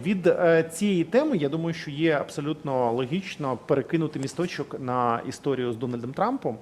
Від е, цієї теми я думаю, що є абсолютно логічно перекинути місточок на історію з Дональдом Трампом.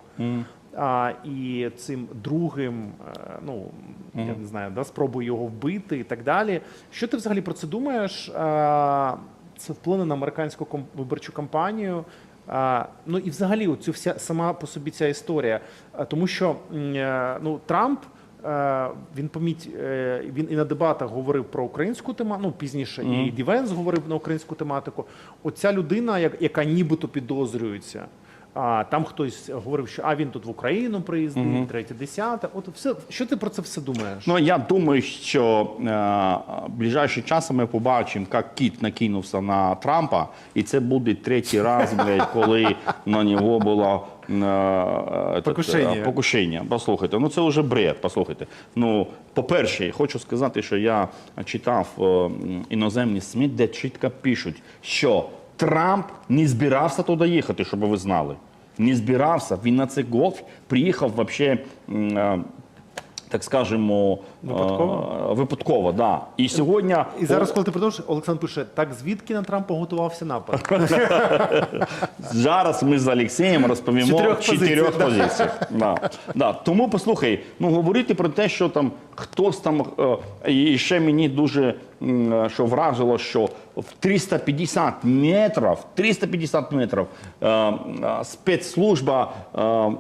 А, і цим другим, е, ну я не знаю, да, спробою його вбити і так далі. Що ти взагалі про це думаєш? А, це вплине на американську ком- виборчу кампанію. А, ну і взагалі, цю вся сама по собі ця історія. А, тому що е, ну, Трамп. Е, Він поміть, е, він і на дебатах говорив про українську тематику, ну пізніше і Дівенс говорив на українську тематику. Оця людина, як- яка нібито підозрюється. А там хтось говорив, що а він тут в Україну приїздив, третє, десяте. От все, що ти про це все думаєш? Ну я думаю, що е, ближайшим часом ми побачимо, як кіт накинувся на Трампа, і це буде третій раз, блядь, коли на нього було е, Покушення. е, покушення. Послухайте, ну це вже бред. Послухайте. Ну, по-перше, хочу сказати, що я читав е, м, іноземні СМІ, де чітко пишуть, що Трамп не збирався туди їхати, щоб ви знали. Не збирався. Він на цей гольф приїхав вообще. Так скажемо, Випадково? е, випадково, да. І сьогодні І зараз, коли ти продовжиш, Олександр пише: так звідки на Трампа готувався напад? зараз ми з Олексієм розповімо Чотирьох чотирьох позицій, позиціях. Да. Да. Тому послухай, ну говорити про те, що там хтось там е, і ще мені дуже м, е, що вразило, що в 350 метрів, 350 метрів е, е, спецслужба е,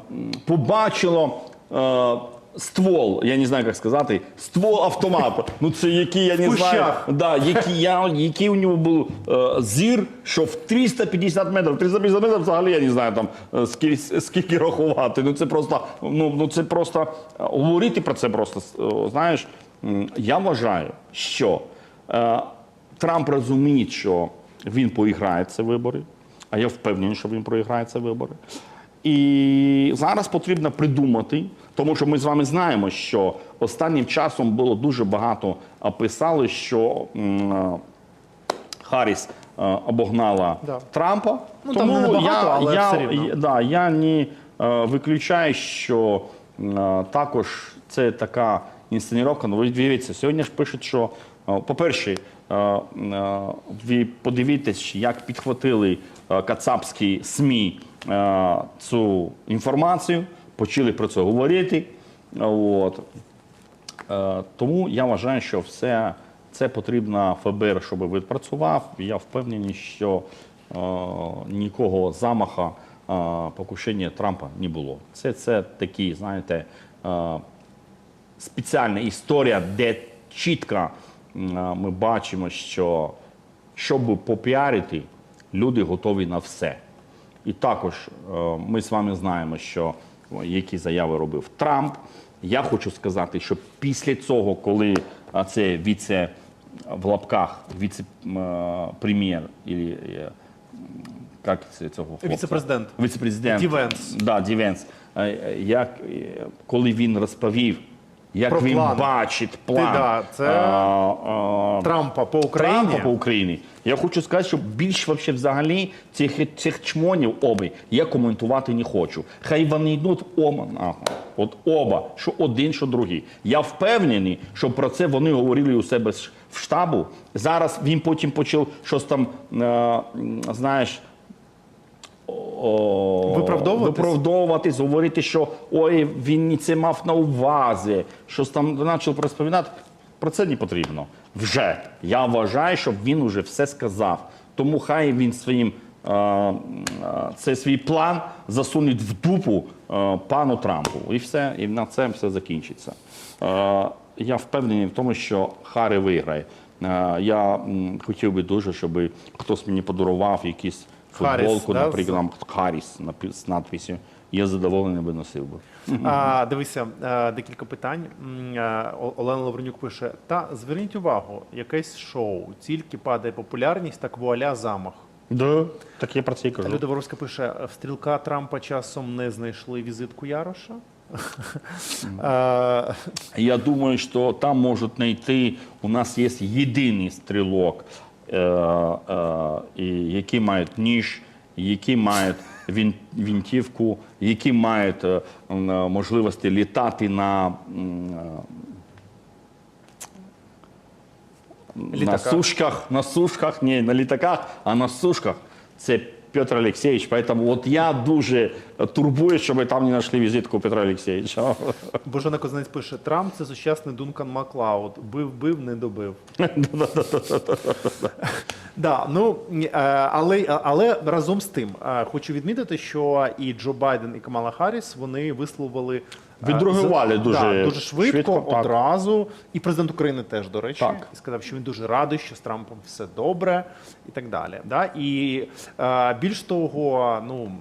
побачила. е, Ствол, я не знаю, як сказати, ствол автомата. Ну це який, я не В знаю, кущах. да, який, я, який у нього був е, зір, що в 350 метрів, 350 метрів взагалі я не знаю там е, скільки, скільки рахувати. Ну це просто, ну, ну це просто е, говорити про це просто, е, знаєш, м, я вважаю, що е, Трамп розуміє, що він поіграє ці вибори, а я впевнений, що він проіграє ці вибори. І зараз потрібно придумати, тому що ми з вами знаємо, що останнім часом було дуже багато писали, що Харріс обогнала Да. Трампа. Ну, там не набагато, я, але я, все рівно. да, я не виключаю, що також це така інсценіровка. Ну, ви дивіться, сьогодні ж пишуть, що, по-перше, ви подивіться, як підхватили кацапські СМІ цю інформацію, почали про це говорити. От. Е, Тому я вважаю, що все це потрібно ФБР, щоб відпрацював. Я впевнений, що е, нікого замаха е, покушення Трампа не було. Це, це такі, знаєте, е, спеціальна історія, де чітко е, ми бачимо, що щоб попіарити, люди готові на все. І також е, ми з вами знаємо, що які заяви робив Трамп. Я хочу сказати, що після цього, коли це віце в лапках віце-прем'єр, і, е, як це цього? Віце-президент. Віце-президент. Дівенс. Да, Дівенс. Е, е, Як, коли він розповів, як Про він план. бачить план да, це а, а, Трампа по Україні. Трампа по Україні. Я хочу сказати, що більш вообще взагалі цих, цих чмонів оби я коментувати не хочу. Хай вони йдуть оба нахуй. От оба, що один, що другий. Я впевнений, що про це вони говорили у себе в штабу. Зараз він потім почав щось там, е, знаєш. О, Виправдовуватись? виправдовуватись, говорити, що ой, він це мав на увазі, щось там почав розповідати. Про це не потрібно. Вже я вважаю, щоб він уже все сказав. Тому хай він своїм е, е, це свій план засунуть в дупу е, пану Трампу. І все, і на це все закінчиться. Е, я впевнений в тому, що Харі виграє. Е, я м, хотів би дуже, щоб хтось мені подарував якісь Футболку, да, наприклад, Харріс напи- з надписю. Я задоволений би носив би. А, дивися, е, декілька питань. Е, О- Олена Лавренюк пише: та зверніть увагу, якесь шоу, тільки падає популярність, так вуаля замах. Да, так я про це і кажу. Люда Воровська пише: в стрілка Трампа часом не знайшли візитку Яроша. Е, Я думаю, що там можуть знайти. У нас є єдиний стрілок, і які мають ніж, які мають він, вінтівку, які мають е, е, можливості літати на е, на сушках, на сушках, ні, на літаках, а на сушках. Це Петр Алексеевич. Поэтому от я дуже турбую, щоб там не знайшли візитку Петра Олексійовича. Божена Козанець пише: Трамп це сучасний Дункан Маклауд. Бив, бив, не добив. Да, ну е, але, але разом з тим е, хочу відмітити, що і Джо Байден, і Камала Харріс вони висловили е, Відреагували дуже да, дуже швидко, швидко, так. одразу. І президент України теж, до речі, Так. і сказав, що він дуже радий, що з Трампом все добре, і так далі. Да? І е, більш того, ну.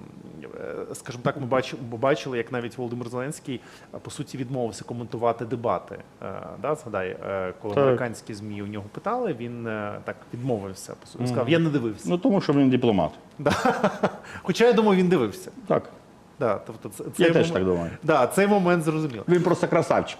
Е, Скажімо так, ми бачили, ми бачили, як навіть Володимир Зеленський е, по суті відмовився коментувати дебати. Е, Да, згадай, коли Так. американські змі у нього питали, він так відмовився. По суті, сказав, я не дивився. Ну тому що він дипломат. Да. Хоча я думаю, він дивився. Так. Да, тобто це, Я цей теж момент- так думаю. Да, цей момент зрозуміло. Він просто красавчик.